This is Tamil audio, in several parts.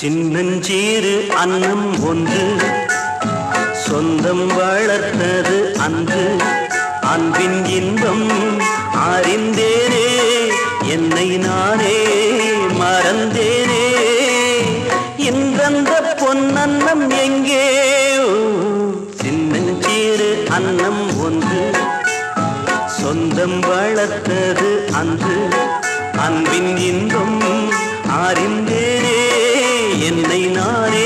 சின்னஞ்சீறு அன்னம் ஒன்று. சொந்தம் வளர்த்தது அன்று. அன்பின் இன்பம் அறிந்தேனே. என்னை நானே மறந்தேனே. இன்றந்த பொன்னன்னம் எங்கே? சின்னஞ்சீறு அன்னம் ஒன்று. சொந்தம் வளர்த்தது அன்று. அன்பின் இன்பம் அறிந்தேனே. என்னை நானே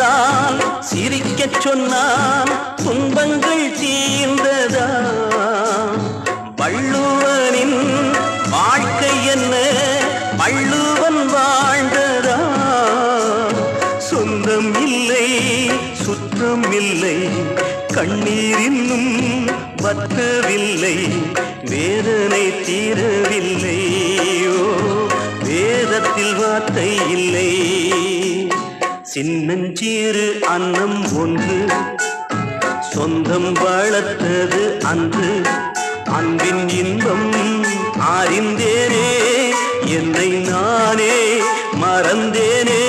வந்தான் வந்தால் சிரிக்கச் சொன்னான் துன்பங்கள் தீர்ந்ததா வள்ளுவனின் வாழ்க்கை என்ன வள்ளுவன் வாழ்ந்ததா சொந்தம் இல்லை சுற்றம் இல்லை கண்ணீர் இன்னும் வற்றவில்லை வேதனை தீரவில்லை. ஓ வேதத்தில் வார்த்தை இல்லை. சின்னஞ்சீறு அன்னம் ஒன்று சொந்தம் வளர்த்தது அன்று. அன்பின் இன்பம் அறிந்தேனே என்னை நானே மறந்தேனே.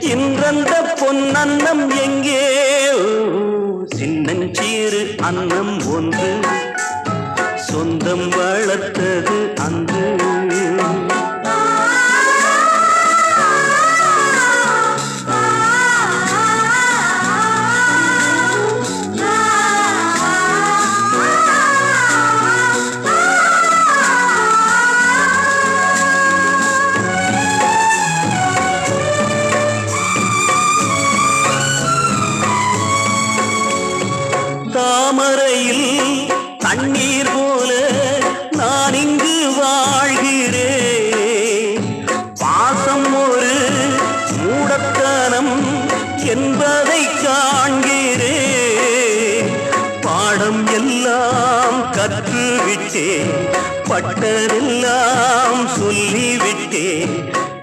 இன்றந்த பொன்னன்னம் எங்கே? சின்னஞ்சீறு அன்னம் ஒன்று சொந்தம் வளர்த்தது அன்று. தாமரையில் தண்ணீர் போல நான் இங்கு வாழ்கிறேன். பாசம் ஒரு மூடத்தனம் என்பதை காண்கிறேன். பாடம் எல்லாம் கற்றுவிட்டேன் பட்டதெல்லாம் சொல்லிவிட்டேன்.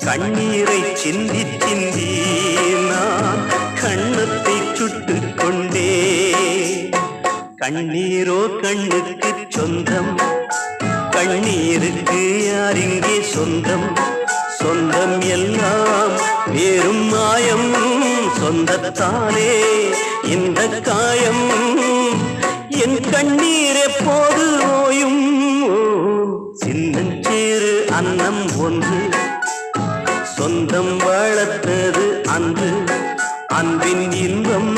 கண்ணீரை சிந்தி சிந்தி நான் கண்ணத்தை சுட்டு கண்ணீரோ கண்ணுக்கு சொந்தம். கண்ணீருக்கு யார் இங்கே சொந்தம். சொந்தம் எல்லாம் வேறும் மாயம். சொந்தத்தாலே இந்த காயம். என் கண்ணீர் எப்போது ஓயும்? சின்னஞ்சேறு அன்னம் ஒன்று. சொந்தம் வளர்த்தது அன்று. அன்பின் இன்பம்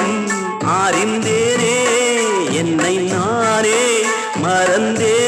ஆறிந்தேனே என்னை நானே மறந்தே